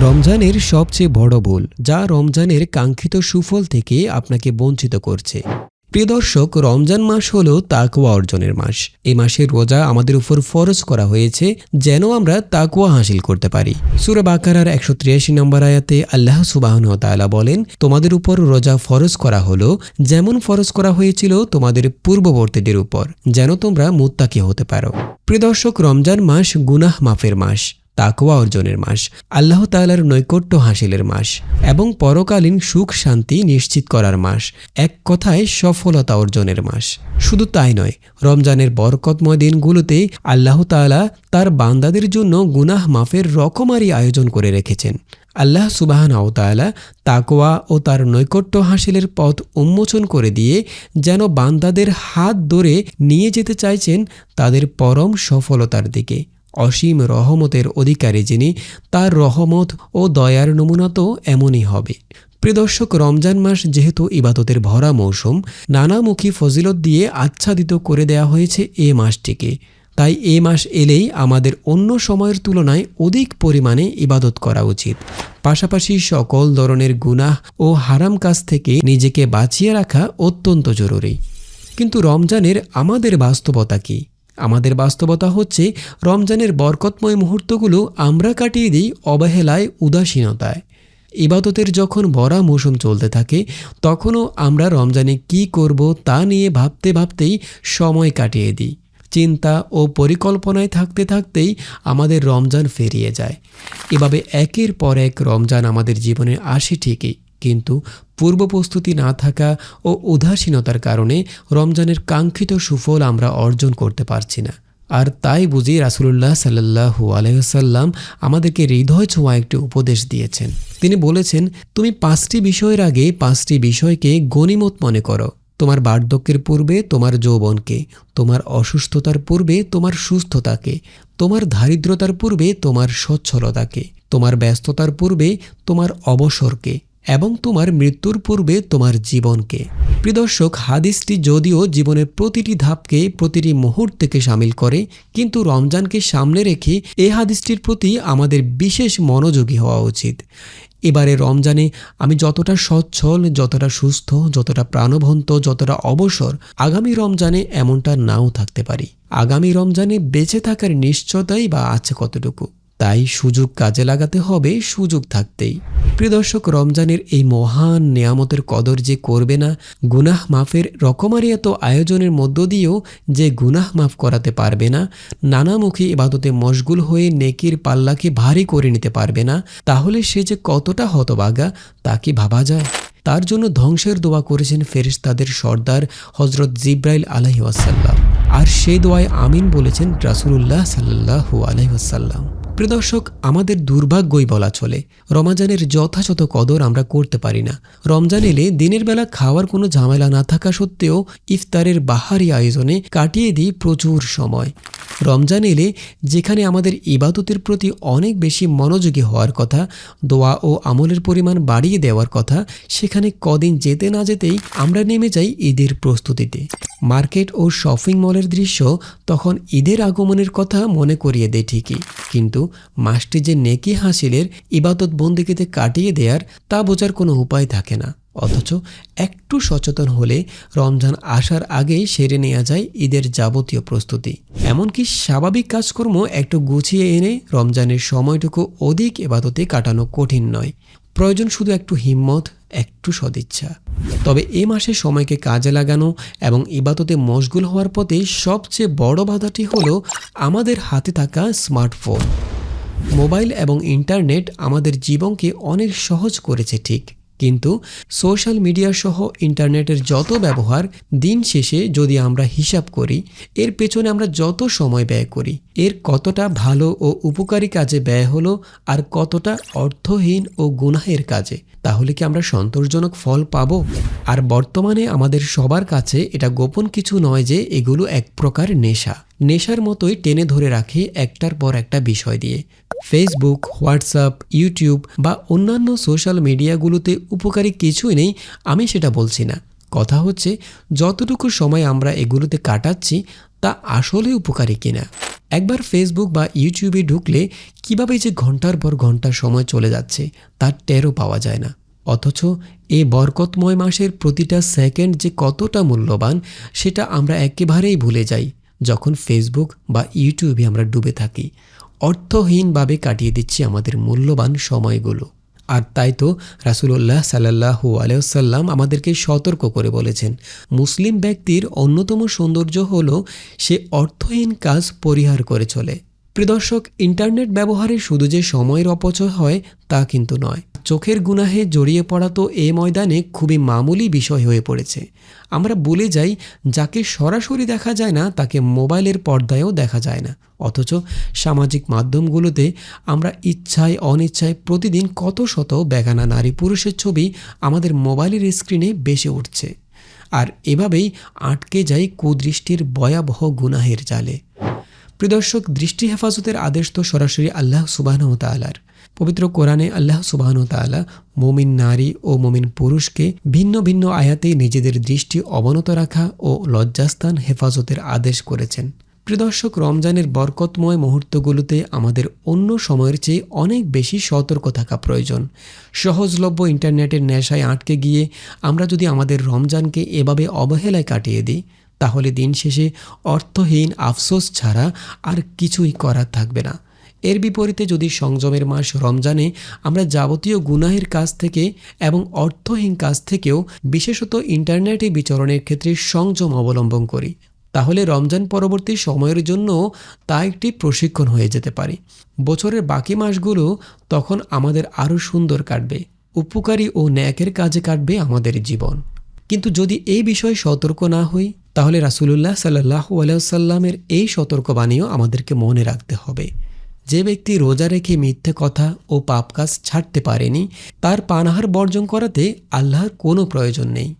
রমজানের সবচেয়ে বড় ভুল, যা রমজানের কাঙ্ক্ষিত সুফল থেকে আপনাকে বঞ্চিত করছে। প্রিয় দর্শক, রমজান মাস হল তাকুয়া অর্জনের মাস। এই মাসের রোজা আমাদের উপর ফরজ করা হয়েছে, যেন আমরা তাকুয়া হাসিল করতে পারি। সুরা বাকারার একশো তিরাশি নম্বর আয়াতে আল্লাহ সুবাহন তাআলা বলেন, তোমাদের উপর রোজা ফরজ করা হলো, যেমন ফরজ করা হয়েছিল তোমাদের পূর্ববর্তীদের উপর, যেন তোমরা মুত্তাকি হতে পারো। প্রিয় দর্শক, রমজান মাস গুনাহ মাফের মাস। তাকওয়া অর্জনের মাস, আল্লাহ তাআলার নৈকট্য হাসিলের মাস এবং পরকালীন সুখ শান্তি নিশ্চিত করার মাস, এক কথায় সফলতা অর্জনের মাস। শুধু তাই নয়, রমজানের বরকতময় দিনগুলোতে আল্লাহ তাআলা তার বান্দাদের জন্য গুনাহ মাফের রকমারি আয়োজন করে রেখেছেন। আল্লাহ সুবাহান আওতালা তাকোয়া ও তার নৈকট্য হাসিলের পথ উন্মোচন করে দিয়ে যেন বান্দাদের হাত ধরে নিয়ে যেতে চাইছেন তাদের পরম সফলতার দিকে। অসীম রহমতের অধিকারী যিনি, তার রহমত ও দয়ার নমুনা তো এমনই হবে। প্রিয়দর্শক রমজান মাস যেহেতু ইবাদতের ভরা মৌসুম, নানামুখী ফজিলত দিয়ে আচ্ছাদিত করে দেয়া হয়েছে এ মাসটিকে। তাই এ মাস এলেই আমাদের অন্য সময়ের তুলনায় অধিক পরিমাণে ইবাদত করা উচিত। পাশাপাশি সকল ধরনের গুনাহ ও হারাম কাজ থেকে নিজেকে বাঁচিয়ে রাখা অত্যন্ত জরুরি। কিন্তু রমজানের আমাদের বাস্তবতা কী? আমাদের বাস্তবতা হচ্ছে, রমজানের বরকতময় মুহূর্তগুলো আমরা কাটিয়ে দিই অবহেলায়, উদাসীনতায়। ইবাদতের যখন ভরা মৌসুম চলতে থাকে, তখনও আমরা রমজানে কি করব তা নিয়ে ভাবতে ভাবতেই সময় কাটিয়ে দিই। চিন্তা ও পরিকল্পনায় থাকতে থাকতেই আমাদের রমজান ফেরিয়ে যায়। এভাবে একের পর এক রমজান আমাদের জীবনে আসে ঠিকই। কিন্তু পূর্ব প্রস্তুতি না থাকা ও উদাসীনতার কারণে রমজানের কাঙ্ক্ষিত সুফল আমরা অর্জন করতে পারছি না। আর তাই বুঝি রাসুলুল্লাহ সাল্লাহু আলহ্লাম আমাদেরকে হৃদয় ছোঁয়া একটি উপদেশ দিয়েছেন। তিনি বলেছেন, তুমি পাঁচটি বিষয়ের আগে পাঁচটি বিষয়কে গণিমত মনে করো। তোমার বার্ধক্যের পূর্বে তোমার যৌবনকে, তোমার অসুস্থতার পূর্বে তোমার সুস্থতাকে, তোমার দারিদ্রতার পূর্বে তোমার সচ্ছলতাকে, তোমার ব্যস্ততার পূর্বে তোমার অবসরকে এবং তোমার মৃত্যুর পূর্বে তোমার জীবনকে। প্রিদর্শক হাদিসটি যদিও জীবনের প্রতিটি ধাপকে, প্রতিটি মুহূর্তকে সামিল করে, কিন্তু রমজানকে সামনে রেখে এই হাদিসটির প্রতি আমাদের বিশেষ মনোযোগী হওয়া উচিত। এবারে রমজানে আমি যতটা সচ্ছল, যতটা সুস্থ, যতটা প্রাণবন্ত, যতটা অবসর, আগামী রমজানে এমনটা নাও থাকতে পারি। আগামী রমজানে বেঁচে থাকার নিশ্চয়তাই বা আছে কতটুকু? তাই সুযোগ কাজে লাগাতে হবে সুযোগ থাকতেই। প্রিয় দর্শক, রমজানের এই মহান নেয়ামতের কদর যে করবে না, গুনাহ মাফের রকমারি এত আয়োজনের মধ্য দিয়েও যে গুনাহ মাফ করাতে পারবে না, নানামুখী ইবাদতে মশগুল হয়ে নেকির পাল্লাকে ভারী করে নিতে পারবে না, তাহলে সে যে কতটা হতবাগা, তা কি ভাবা যায়? তার জন্য ধ্বংসের দোয়া করেছেন ফেরিস্তাদের সর্দার হজরত জিব্রাইল আলহি ওয়াসাল্লাম আর সেই দোয়ায় আমিন বলেছেন রাসুলুল্লাহ সাল্লাহ আলহি ওয়াসাল্লাম। প্রিয়দর্শক আমাদের দুর্ভাগ্যই বলা চলে। রমাজানের যথাযথ কদর আমরা করতে পারি না। রমজান এলে দিনের বেলা খাওয়ার কোনো ঝামেলা না থাকা সত্ত্বেও ইফতারের বাহারি আয়োজনে কাটিয়ে দিই প্রচুর সময়। রমজান এলে যেখানে আমাদের ইবাদতের প্রতি অনেক বেশি মনোযোগী হওয়ার কথা, দোয়া ও আমলের পরিমাণ বাড়িয়ে দেওয়ার কথা, সেখানে কদিন যেতে না যেতেই আমরা নেমে যাই ঈদের প্রস্তুতিতে। মার্কেট ও শপিং মলের দৃশ্য তখন ঈদের আগমনের কথা মনে করিয়ে দেয় ঠিকই। কিন্তু মাসটি যে নেকি হাসিলের ইবাদত বন্দিকিতে কাটিয়ে দেয়ার তা বোঝার কোনো উপায় থাকে না। অথচ একটু সচেতন হলে রমজান আসার আগেই সেরে নেওয়া যায় ঈদের যাবতীয় প্রস্তুতি। এমনকি স্বাভাবিক কাজকর্ম একটু গুছিয়ে এনে রমজানের সময়টুকু অধিক এবাদতে কাটানো কঠিন নয়। প্রয়োজন শুধু একটু হিম্মত, একটু সদিচ্ছা। তবে এ মাসে সময়কে কাজে লাগানো এবং ইবাদতে মশগুল হওয়ার পথে সবচেয়ে বড় বাধাটি হলো আমাদের হাতে থাকা স্মার্টফোন। মোবাইল এবং ইন্টারনেট আমাদের জীবনকে অনেক সহজ করেছে ঠিক। কিন্তু সোশ্যাল মিডিয়া সহ ইন্টারনেটের যত ব্যবহার দিন শেষে যদি আমরা হিসাব করি, এর পেছনে আমরা যত সময় ব্যয় করি, এর কতটা ভালো ও উপকারী কাজে ব্যয় হলো আর কতটা অর্থহীন ও গুনাহের কাজে, তাহলে কি আমরা সন্তোষজনক ফল পাব? আর বর্তমানে আমাদের সবার কাছে এটা গোপন কিছু নয় যে এগুলো এক প্রকার নেশা। নেশার মতোই টেনে ধরে রাখে একটার পর একটা বিষয় দিয়ে। ফেসবুক হোয়াটসঅ্যাপ ইউটিউব বা অন্যান্য সোশ্যাল মিডিয়াগুলোতে উপকারী কিছুই নেই, আমি সেটা বলছি না। কথা হচ্ছে, যতটুকু সময় আমরা এগুলোতে কাটাচ্ছি, তা আসলে উপকারী কিনা। একবার ফেসবুক বা ইউটিউবে ঢুকলে কীভাবে যে ঘণ্টার পর ঘণ্টা সময় চলে যাচ্ছে, তার টেরও পাওয়া যায় না। অথচ এই বরকতময় মাসের প্রতিটা সেকেন্ড যে কতটা মূল্যবান, সেটা আমরা একেবারেই ভুলে যাই, যখন ফেসবুক বা ইউটিউবে আমরা ডুবে থাকি। অর্থহীনভাবে কাটিয়ে দিচ্ছি আমাদের মূল্যবান সময়গুলো। আর তাই তো রাসুলুল্লাহ সাল্লাহু আলাইসাল্লাম আমাদেরকে সতর্ক করে বলেছেন। মুসলিম ব্যক্তির অন্যতম সৌন্দর্য হল সে অর্থহীন কাজ পরিহার করে চলে। প্রিদর্শক ইন্টারনেট ব্যবহারে শুধু যে সময়ের অপচয় হয় তা কিন্তু নয়। চোখের গুনাহে জড়িয়ে পড়া তো এ ময়দানে খুবই মামুলি বিষয় হয়ে পড়েছে। আমরা বলে যাই, যাকে সরাসরি দেখা যায় না, তাকে মোবাইলের পর্দায়ও দেখা যায় না। অথচ সামাজিক মাধ্যমগুলোতে আমরা ইচ্ছায়, অনিচ্ছায় প্রতিদিন কত শত বেগানা নারী পুরুষের ছবি আমাদের মোবাইলের স্ক্রিনে বেসে উঠছে। আর এভাবেই আটকে যায় কুদৃষ্টির ভয়াবহ গুনাহের জালে। প্রিদর্শক দৃষ্টি হেফাজতের আদেশ তো সরাসরি আল্লাহ সুবাহন তালার পবিত্র কোরআনে আল্লাহ সুবাহন তালা মমিন নারী ও মমিন পুরুষকে ভিন্ন ভিন্ন আয়াতে নিজেদের দৃষ্টি অবনত রাখা ও লজ্জাস্থান হেফাজতের আদেশ করেছেন। প্রিদর্শক রমজানের বরকতময় মুহূর্তগুলোতে আমাদের অন্য সময়ের চেয়ে অনেক বেশি সতর্ক থাকা প্রয়োজন। সহজলভ্য ইন্টারনেটের নেশায় আটকে গিয়ে আমরা যদি আমাদের রমজানকে এভাবে অবহেলায় কাটিয়ে দিই তাহলে দিন শেষে অর্থহীন আফসোস ছাড়া আর কিছুই করার থাকবে না। এর বিপরীতে যদি সংযমের মাস রমজানে আমরা যাবতীয় গুনাহের কাজ থেকে এবং অর্থহীন কাজ থেকেও বিশেষত ইন্টারনেটে বিচরণের ক্ষেত্রে সংযম অবলম্বন করি, তাহলে রমজান পরবর্তী সময়ের জন্য তা একটি প্রশিক্ষণ হয়ে যেতে পারে। বছরের বাকি মাসগুলো তখন আমাদের আরও সুন্দর কাটবে, উপকারী ও ন্যাকের কাজে কাটবে আমাদের জীবন। কিন্তু যদি এই বিষয়ে সতর্ক না হই তাহলে রাসুলুল্লাহ সাল্লাহ আলাইসাল্লামের এই সতর্কবাণীও আমাদেরকে মনে রাখতে হবে। যে ব্যক্তি রোজা রেখে মিথ্যে কথা ও পাপ কাজ ছাড়তে পারেনি, তার পানাহার বর্জন করাতে আল্লাহর কোনো প্রয়োজন নেই।